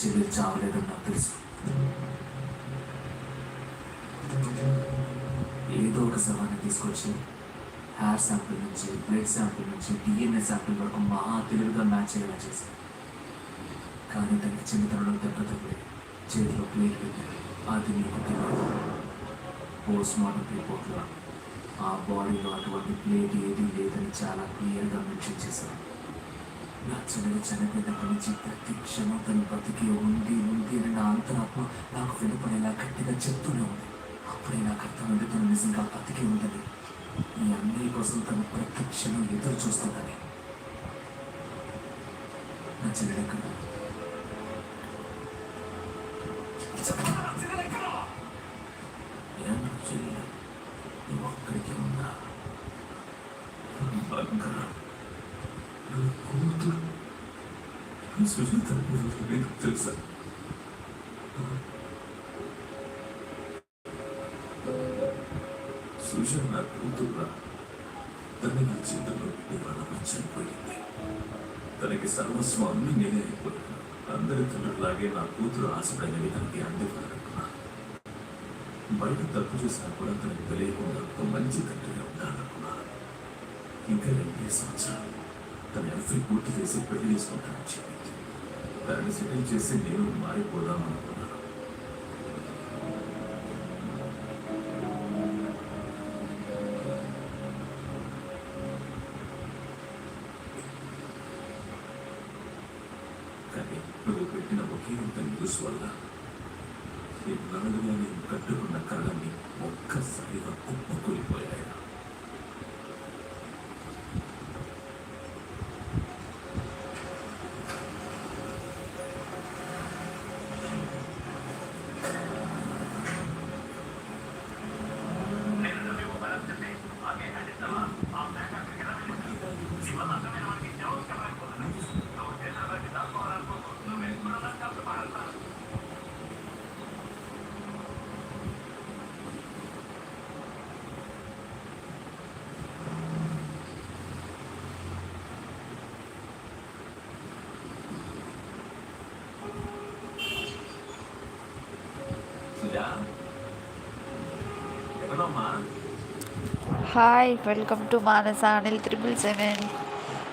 చెల్లెలు చావలేదని నాకు తెలుసు? ఏదో ఒక శవాన్ని తీసుకొచ్చి హెయిర్ శాంపిల్ నుంచి బ్లడ్ శాంపిల్ నుంచి డిఎన్ఏ శాంపిల్ వరకు మహా తెలివిగా మ్యాచ్ అయ్యేలా చేశాను కానీ తనకి చిన్నతనంలో దెబ్బ తగిలి చేతిలో ప్లేట్ పెట్టారు అది నీకు తెలియదు పోస్ట్ మార్టం రిపోర్ట్లో ఆ బాడీలో అటువంటి ప్లేట్ ఏది లేదని చాలా క్లియర్గా మెన్షన్ చేశారు. నా చెల్లెలు చనిపోయినప్పటి నుంచి ప్రతి క్షణం తను బతికి ఉంది ఉంది అని నా అంతరాత్మ నాకు వినపడేలా గట్టిగా చెప్తూనే ఉంది అప్పుడే నాకు అర్థమైంది తను నిజంగా బతికి ఉందని ఈ అన్నయ్య కోసం తను ప్రతి క్షణం ఎదురు చూస్తుందని నా చెల్లెలు తనకి అన్ని నేనే అందరి తండ్రులాగే నా కూతురు ఆశపడినవి తనకి అందివ్వాలనుకున్నా బయట తప్పు చేసినా కూడా తనకి తెలియకుండా ఒక మంచి తండ్రిగా ఉండాలనుకున్నా. ఇంకా రెండు సంవత్సరాలు. తన ఎఫ్రీ పూర్తి చేసి పెళ్ళి చేసుకుంటానని చెప్పింది. తనని సెటిల్ చేసి నేను మారిపోదాం వల్ల ఈ నలుగులో నేను కట్టుకున్న కళ్ళని ఒక్కసారిగా hi welcome to Manasa Anil triple seven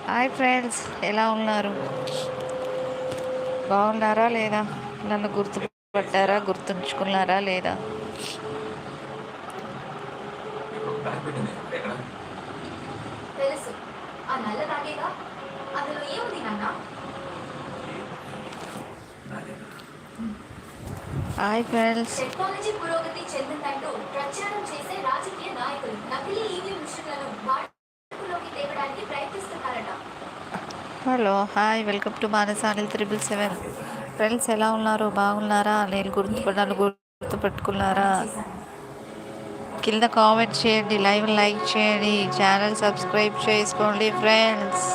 hi friends ఎలా ఉన్నారు? బాగున్నారా లేదా? నన్ను గుర్తుపట్టారా? గుర్తుంచుకున్నారా లేదా బ్యాగ్ పెట్టింది ఎక్కడ తెలుసు ఆ నల్ల తాగేగా అందులో ఏముంది నాన్న నాదేనా హాయ్ ఫ్రెండ్స్ టెక్నాలజీ పురోగతి చెందిందంటూ ప్రచారం చేసే రాజకీయ నాయకులు నకిలీ ఈవీఎం మిషన్లను వాడుకలోకి తేవడానికి ప్రయత్నిస్తున్నారట. Hello hi welcome to Manasa Anil triple seven friends ఎలా ఉన్నారు? బాగున్నారా? నేను గుర్తు నన్ను గుర్తుపెట్టుకున్నారా? కింద కామెంట్ చేయండి లైవ్ లైక్ చేయండి ఛానల్ సబ్స్క్రైబ్ చేసుకోండి friends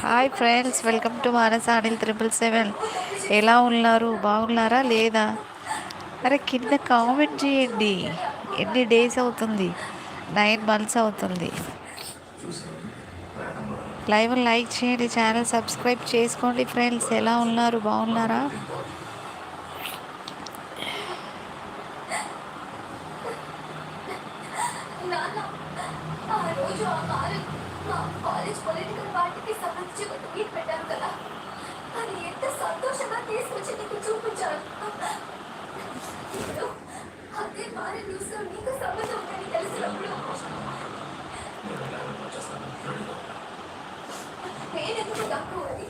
hi friends welcome to Manasa Anil triple seven ఎలా ఉన్నారు? బాగున్నారా? లేదా? అరే కింద కామెంట్ చేయండి. ఎన్ని డేస్ అవుతుంది? నైన్ మంత్స్ అవుతుంది. లైవ్ లైక్ చేయండి ఛానల్ సబ్స్క్రైబ్ చేసుకోండి ఫ్రెండ్స్. ఎలా ఉన్నారు? బాగున్నారా నాన్న ఆ రోజు ఆ కారు మా కాలేజ్ పొలిటికల్ పార్టీకి సంబంధించి ఒక ట్వీట్ పెట్టారు కదా అది ఎంత సంతోషంగా తీసుకొచ్చి నీకు చూపించారు ఇప్పుడు అదే మారి న్యూస్లో నీకు సంబంధం ఉందని తెలిసినప్పుడు నేను బ్యాగ్ వచ్చేస్తాను రెడీగా నేనెందుకు తక్కువ అది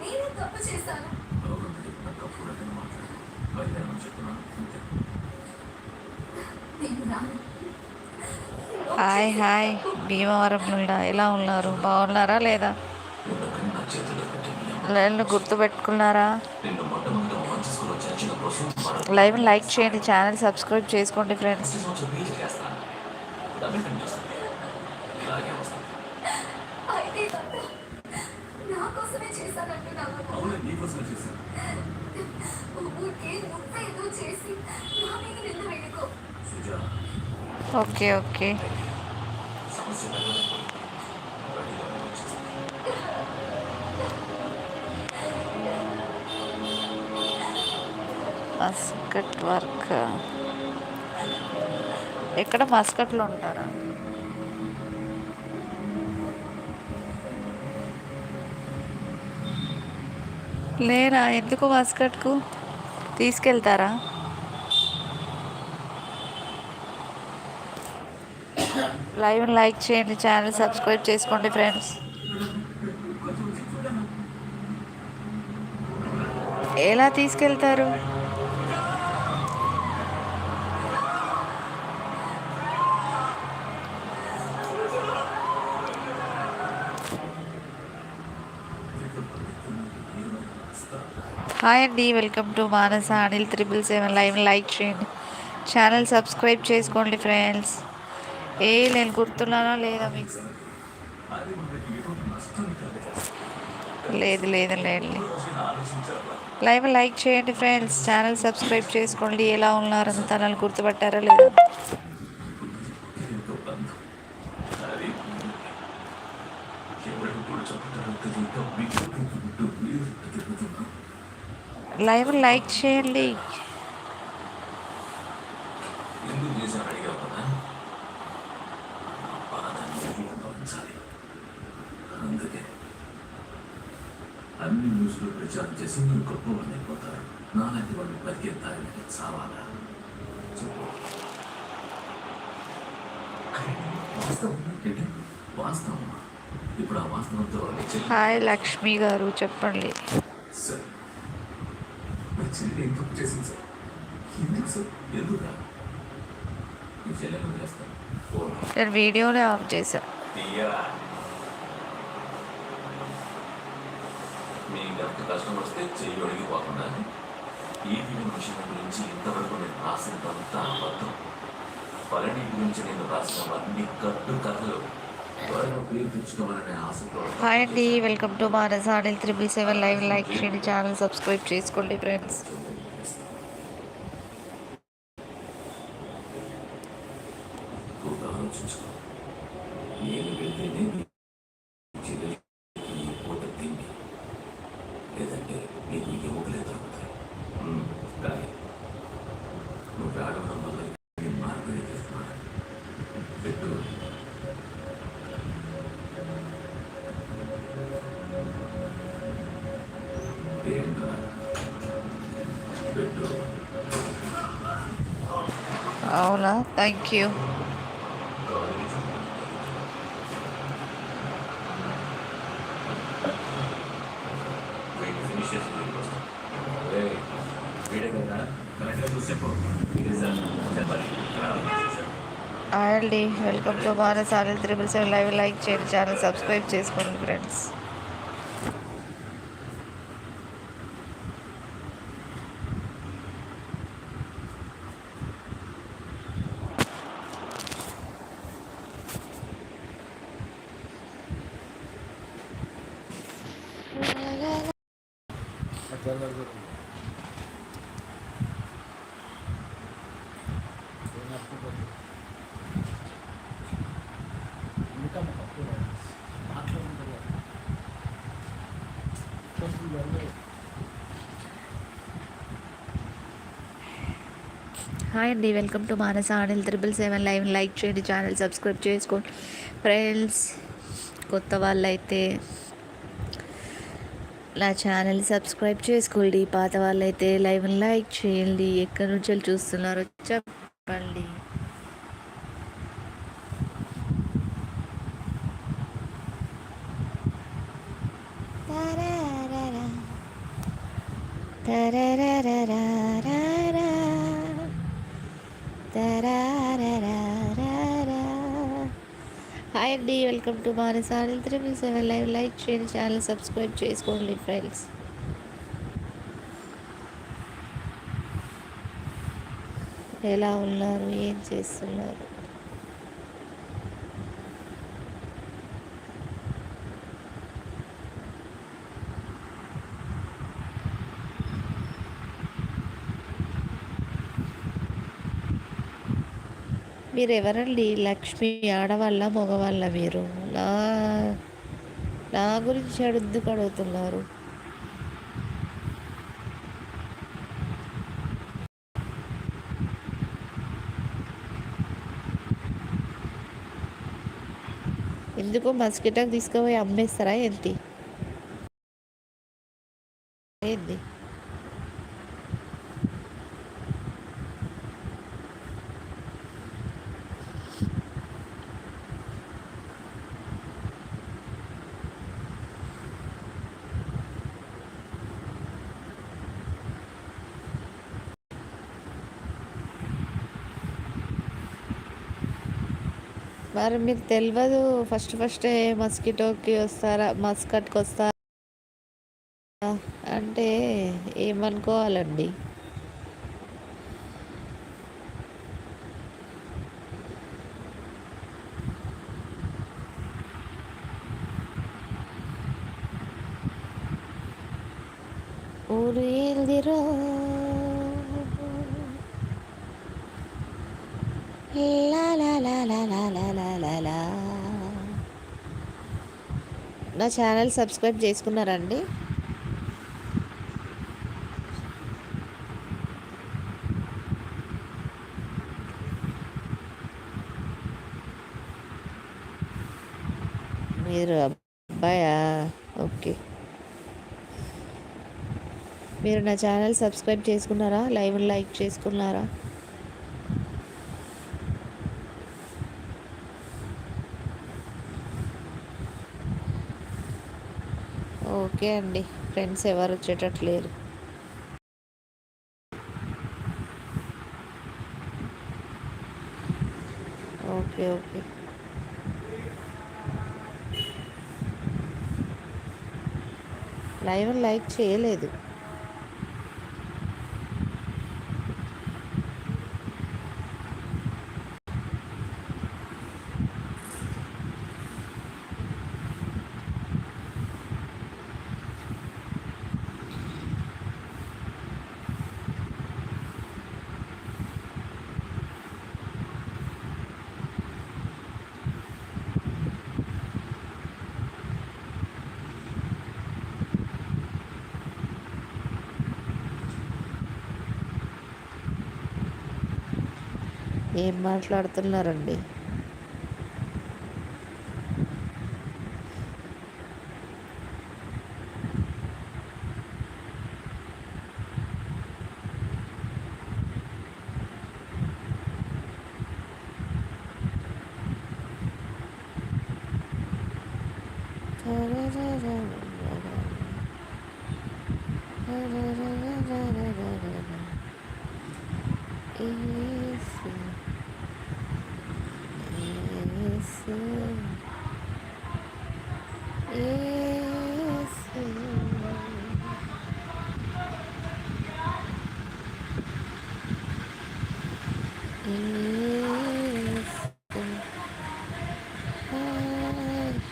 నేనే తప్పు చేశాను లోకంతో చెప్పిన తప్పు లేదని మాట్లాడు బయలుదేరమని చెప్తున్నాను అంతే నేను రాను హాయ్ హాయ్. భీమవరం నుండా ఎలా ఉన్నారు? బాగున్నారా లేదా? ఉండకని నన్ను గుర్తుపెట్టుకున్నారా? లైవ్ లైక్ చేయండి ఛానల్ సబ్స్క్రైబ్ చేసుకోండి friends. Okay okay. Muscat work. ఎక్కడ మస్కట్లో ఉంటారా? లేరా? ఎందుకు మస్కట్కు? తీసుకెళ్తారా? లైవ్ లైక్ చేయండి ఛానల్ సబ్స్క్రైబ్ చేసుకోండి ఫ్రెండ్స్. ఎలా తీసుకెళ్తారు? హాయ్ అండి welcome to Manasa Anil triple seven live. Like చేయండి. ఛానల్ సబ్స్క్రైబ్ చేసుకోండి ఫ్రెండ్స్. ఏ నేను గుర్తున్నానా లేదా మీకు? లేదు లేదు లేదు. లైవ్ లైక్ చేయండి ఫ్రెండ్స్. ఛానల్ సబ్స్క్రైబ్ చేసుకోండి. ఎలా ఉన్నారు నన్ను గుర్తుపట్టారా లేదా ఎంతో బంధం అది ఎవరు కూడా చెప్తారో తెలియక మీకు తిరుగుతూ మీరు తిరుగుతున్నా లైవ్ లైక్ చేయండి. అన్ని న్యూస్లో ప్రచారం చేసి మీరు గొప్పవాళ్ళు అయిపోతారు. నాలాంటి వాళ్ళు చెప్పు. వాస్తవం ఇప్పుడు ఆ వాస్తవంతో హాయ్ లక్ష్మి గారు చెప్పండి సార్ నా చెల్లి ఏం తప్పు చేసింది సార్ ఎందుకు సార్ ఎందుకు మీ చెల్లెలు వదిలేస్తాను ఫోన్ నేను వీడియోనే ఆఫ్ మీ ఈవీఎం గురించి ఇంతవరకు నేను అబద్ధం. పళని గురించి నేను రాసినవన్నీ కట్టు కథలు ఆశతో హాయ్ అండి welcome to Manasa Anil triple seven live like చేయండి ఛానల్ సబ్స్క్రైబ్ చేసుకోండి ఫ్రెండ్స్ అవునా థ్యాంక్ యూ అండి welcome to Manasa Anil triple seven live like చేయండి ఛానల్ సబ్స్క్రైబ్ చేసుకోండి ఫ్రెండ్స్ హాయ్ అండి welcome to Manasa Anil triple seven live. Like చేయండి channel subscribe చేసుకోండి. Friends కొత్త వాళ్ళైతే నా ఛానల్ సబ్స్క్రైబ్ చేసుకోండి. పాత వాళ్ళైతే లైవ్ లైక్ చేయండి. ఎక్కడి నుంచి వెళ్ళి చూస్తున్నారో చెప్పండి. హాయ్ అండి వెల్కమ్ టు మారే Anil triple seven live. Like చేయండి ఛానల్ సబ్స్క్రైబ్ చేసుకోండి ఫ్రెండ్స్. ఎలా ఉన్నారు? ఏం చేస్తున్నారు? మీరు ఎవరండి లక్ష్మి ఆడవాళ్ళ మగవాళ్ళ మీరు? నా నా గురించి అడుగుకు అడుగుతున్నారు? ఎందుకు మస్కిటోకి తీసుకుపోయి అమ్మేస్తారా ఏంటి ఏంది మరి మీకు తెలియదు ఫస్ట్ ఫస్ట్ మస్కిటోకి వస్తారా మస్కట్కి వస్తారా అంటే ఏమనుకోవాలండి? ఊరు ఏల్దిరో నా ఛానల్ సబ్స్క్రైబ్ చేసుకున్నారండి. మీరు అబ్బాయా? ఓకే. మీరు నా ఛానల్ సబ్స్క్రైబ్ చేసుకున్నారా? లైవ్ లైక్ చేసుకున్నారా? ఓకే అండి. ఫ్రెండ్స్ ఎవరు వచ్చేటట్లేరు. Okay okay. లైవ్ లైక్ చేయలేదు. ఏం మాట్లాడుతున్నారండి? Easy. Easy. Easy.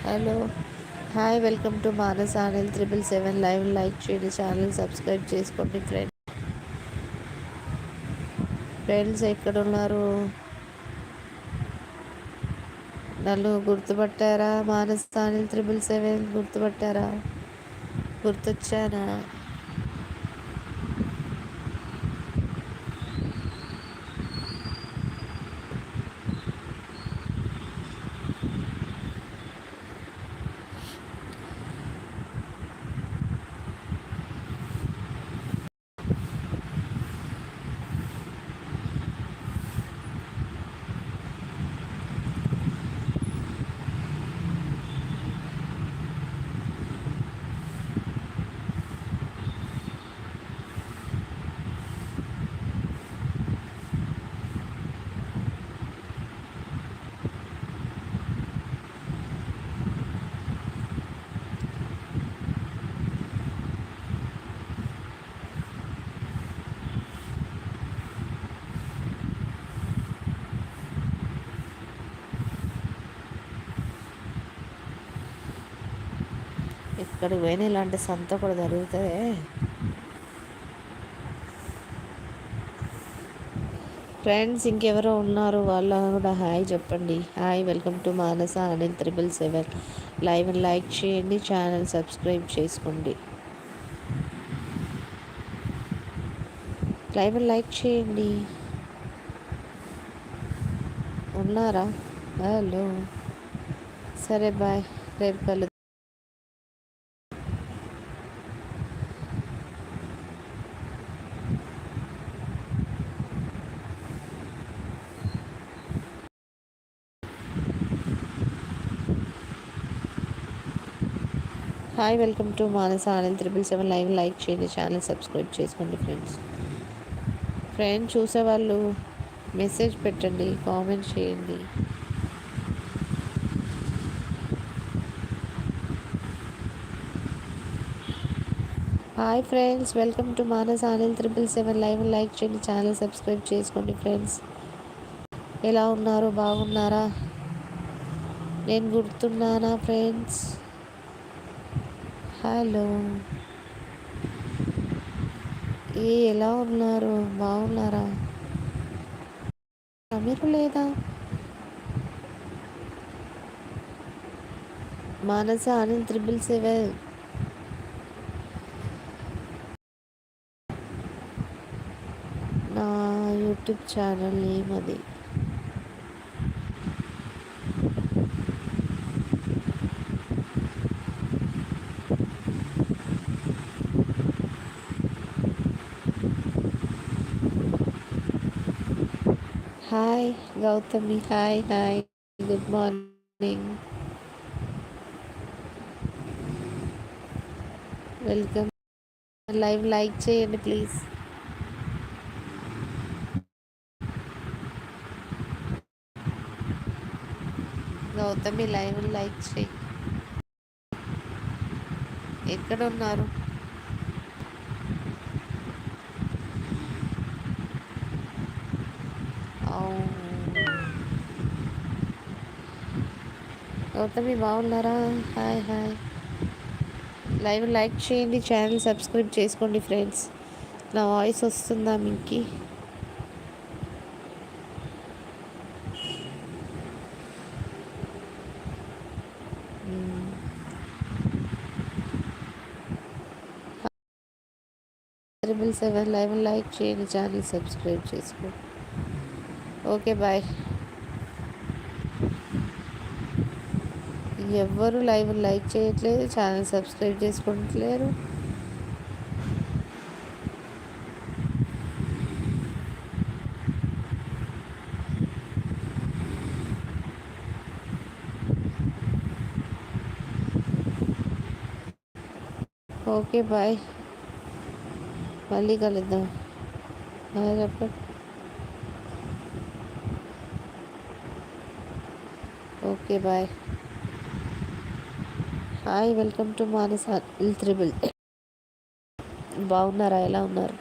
Hello hi welcome to Manas Anil triple seven live like చేయండి ఛానల్ సబ్స్క్రైబ్ చేసుకోండి ఫ్రెండ్ ఫ్రెండ్స్ ఎక్కడ ఉన్నారు నన్ను గుర్తుపట్టారా? మానస్థాని త్రిబుల్ సెవెన్ గుర్తుపట్టారా? గుర్తొచ్చానా? ఎక్కడికి పోయినా ఇలాంటి సంత కూడా జరుగుతుంది. ఫ్రెండ్స్ ఇంకెవరో ఉన్నారు వాళ్ళ కూడా హాయ్ చెప్పండి. Hi welcome to Manasa Anil triple seven. Live like చేయండి ఛానల్ సబ్స్క్రైబ్ చేసుకోండి. లైవ్ లైక్ చేయండి. ఉన్నారా? హలో. సరే బాయ్. రేపు కలు hi welcome to Manasa Anand triple seven live like చేయండి ఛానల్ సబ్స్క్రైబ్ చేసుకోండి ఫ్రెండ్స్ ఫ్రెండ్ చూసేవాళ్ళు మెసేజ్ పెట్టండి కామెంట్ చేయండి. Hi friends welcome to Manas Anand triple seven live like చేయండి ఛానల్ సబ్స్క్రైబ్ చేసుకోండి ఫ్రెండ్స్ ఎలా ఉన్నారు బాగున్నారా? నేను గుర్తున్నానా ఫ్రెండ్స్ హలో. ఏ ఎలా ఉన్నారు? బాగున్నారా? మీరు లేదా? Manasa Anand triple seven. నా యూట్యూబ్ ఛానల్ ఏమది? Hi Gautami hi hi good morning welcome live like చేయండి ప్లీజ్ గౌతమి లైవ్ లైక్ చేయి. ఎక్కడ ఉన్నారు గౌతమి బాగున్నారా? Hi hi. లైవ్ లైక్ చేయండి ఛానల్ సబ్స్క్రైబ్ చేసుకోండి ఫ్రెండ్స్. నా వాయిస్ వస్తుందా మీకు? ట్రిపుల్ సెవెన్ లైవ్ లైక్ చేయండి ఛానల్ సబ్స్క్రైబ్ చేసుకో. Okay bye. ఎవ్వరు లైవ్ లైక్ చేయట్లేదు ఛానల్ సబ్స్క్రైబ్ చేసుకుంటలేరు ఓకే బాయ్. మళ్ళీ కలుద్దాం. చెప్పండి okay bye. Hi welcome to Manasa triple. బాగున్నారా? ఎలా ఉన్నారు?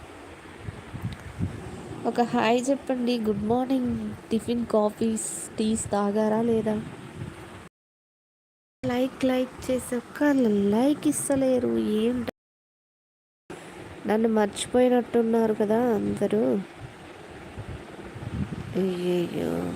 ఒక హాయ్ చెప్పండి. Good morning. Tiffin coffees teas తాగారా లేదా? లైక్ లైక్ చేసి ఒక్క లైక్ ఇస్తలేరు. ఏంట నన్ను మర్చిపోయినట్టున్నారు కదా అందరూ. అయ్యయ్యో.